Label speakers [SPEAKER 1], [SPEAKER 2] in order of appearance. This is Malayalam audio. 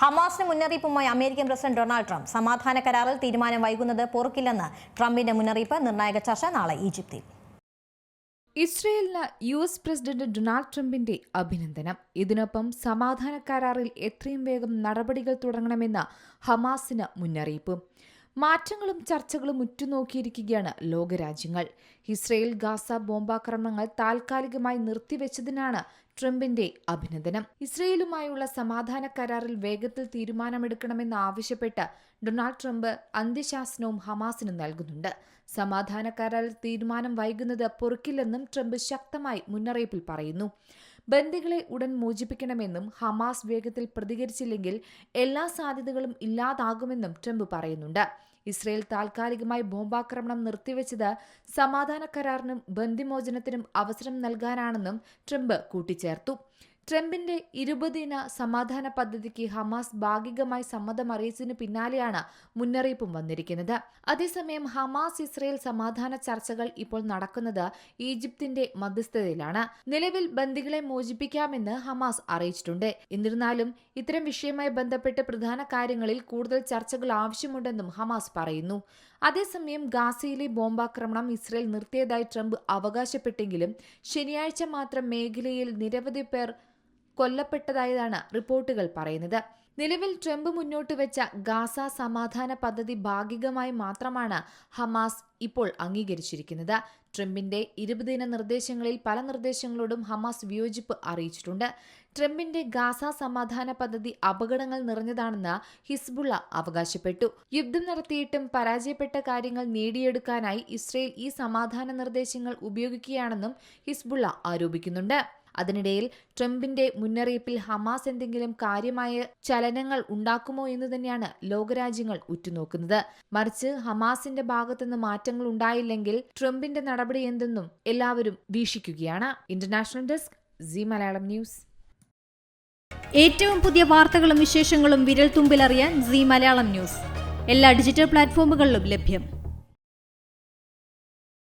[SPEAKER 1] ഹമാസിന് മുന്നറിയിപ്പുമായി അമേരിക്കൻ പ്രസിഡന്റ് ഡൊണാൾഡ് ട്രംപ്. സമാധാന കരാറിൽ തീരുമാനം വൈകുന്നത് പൊറുക്കില്ലെന്ന് ട്രംപിന്റെ മുന്നറിയിപ്പ് നിർണായക ചർച്ച നാളെ ഈജിപ്തിൽ.
[SPEAKER 2] ഇസ്രയേലിന് യു എസ് പ്രസിഡന്റ് ഡൊണാൾഡ് ട്രംപിന്റെ അഭിനന്ദനം. ഇതിനൊപ്പം സമാധാന കരാറിൽ എത്രയും വേഗം നടപടികൾ തുടങ്ങണമെന്ന് ഹമാസിന് മുന്നറിയിപ്പ്. മാറ്റങ്ങളും ചർച്ചകളും ഉറ്റുനോക്കിയിരിക്കുകയാണ് ലോകരാജ്യങ്ങൾ. ഇസ്രയേൽ ഗാസ ബോംബാക്രമണങ്ങൾ താൽക്കാലികമായി നിർത്തിവെച്ചതിനാണ് ട്രംപിന്റെ അഭിനന്ദനം. ഇസ്രയേലുമായുള്ള സമാധാന കരാറിൽ വേഗത്തിൽ തീരുമാനമെടുക്കണമെന്ന് ആവശ്യപ്പെട്ട് ഡൊണാൾഡ് ട്രംപ് അന്ത്യശാസനവും ഹമാസിനും നൽകുന്നുണ്ട്. സമാധാന കരാറിൽ തീരുമാനം വൈകുന്നത് പൊറുക്കില്ലെന്നും ട്രംപ് ശക്തമായി മുന്നറിയിപ്പിൽ പറയുന്നു. ബന്ദികളെ ഉടൻ മോചിപ്പിക്കണമെന്നും ഹമാസ് വേഗത്തിൽ പ്രതികരിച്ചില്ലെങ്കിൽ എല്ലാ സാധ്യതകളും ഇല്ലാതാകുമെന്നും ട്രംപ് പറയുന്നുണ്ട്. ഇസ്രയേൽ താൽക്കാലികമായി ബോംബാക്രമണം നിർത്തിവെച്ചത് സമാധാന കരാറിനും ബന്ദിമോചനത്തിനും അവസരം നൽകാനാണെന്നും ട്രംപ് കൂട്ടിച്ചേർത്തു. ട്രംപിന്റെ ഇരുപതിന സമാധാന പദ്ധതിക്ക് ഹമാസ് ഭാഗികമായി സമ്മതം അറിയിച്ചതിനു പിന്നാലെയാണ് മുന്നറിയിപ്പും വന്നിരിക്കുന്നത്. അതേസമയം ഹമാസ് ഇസ്രയേൽ സമാധാന ചർച്ചകൾ ഇപ്പോൾ നടക്കുന്നത് ഈജിപ്തിന്റെ മധ്യസ്ഥതയിലാണ്. നിലവിൽ ബന്ദികളെ മോചിപ്പിക്കാമെന്ന് ഹമാസ് അറിയിച്ചിട്ടുണ്ട്. എന്നിരുന്നാലും ഇത്തരം വിഷയവുമായി ബന്ധപ്പെട്ട് പ്രധാന കാര്യങ്ങളിൽ കൂടുതൽ ചർച്ചകൾ ആവശ്യമുണ്ടെന്നും ഹമാസ് പറയുന്നു. അതേസമയം ഗാസയിലെ ബോംബാക്രമണം ഇസ്രയേൽ നിർത്തിയതായി ട്രംപ് അവകാശപ്പെട്ടെങ്കിലും ശനിയാഴ്ച മാത്രം മേഖലയിൽ നിരവധി പേർ കൊല്ലപ്പെട്ടതായതാണ് റിപ്പോർട്ടുകൾ പറയുന്നത്. നിലവിൽ ട്രംപ് മുന്നോട്ട് വെച്ച ഗാസ സമാധാന പദ്ധതി ഭാഗികമായി മാത്രമാണ് ഹമാസ് ഇപ്പോൾ അംഗീകരിച്ചിരിക്കുന്നത്. ട്രംപിന്റെ ഇരുപതിന നിർദ്ദേശങ്ങളിൽ പല നിർദ്ദേശങ്ങളോടും ഹമാസ് വിയോജിപ്പ് അറിയിച്ചിട്ടുണ്ട്. ട്രംപിന്റെ ഗാസ സമാധാന പദ്ധതി അപകടങ്ങൾ നിറഞ്ഞതാണെന്ന് ഹിസ്ബുള്ള അവകാശപ്പെട്ടു. യുദ്ധം നടത്തിയിട്ടും പരാജയപ്പെട്ട കാര്യങ്ങൾ നേടിയെടുക്കാനായി ഇസ്രയേൽ ഈ സമാധാന നിർദ്ദേശങ്ങൾ ഉപയോഗിക്കുകയാണെന്നും ഹിസ്ബുള്ള ആരോപിക്കുന്നുണ്ട്. അതിനിടയിൽ ട്രംപിന്റെ മുന്നറിയിപ്പിൽ ഹമാസ് എന്തെങ്കിലും കാര്യമായ ചലനങ്ങൾ ഉണ്ടാക്കുമോ എന്ന് തന്നെയാണ് ലോകരാജ്യങ്ങൾ ഉറ്റുനോക്കുന്നത്. മറിച്ച് ഹമാസിന്റെ ഭാഗത്തുനിന്ന് മാറ്റങ്ങൾ ഉണ്ടായില്ലെങ്കിൽ ട്രംപിന്റെ നടപടി എന്തെന്നും എല്ലാവരും വീക്ഷിക്കുകയാണ്. International desk C Malayalam news.
[SPEAKER 3] ഏറ്റവും പുതിയ വാർത്തകളും വിശേഷങ്ങളും വിരൽ തുമ്പിലറിയാൻ സി മലയാളം ന്യൂസ്. എല്ലാ ഡിജിറ്റൽ പ്ലാറ്റ്ഫോമുകളിലും ലഭ്യം.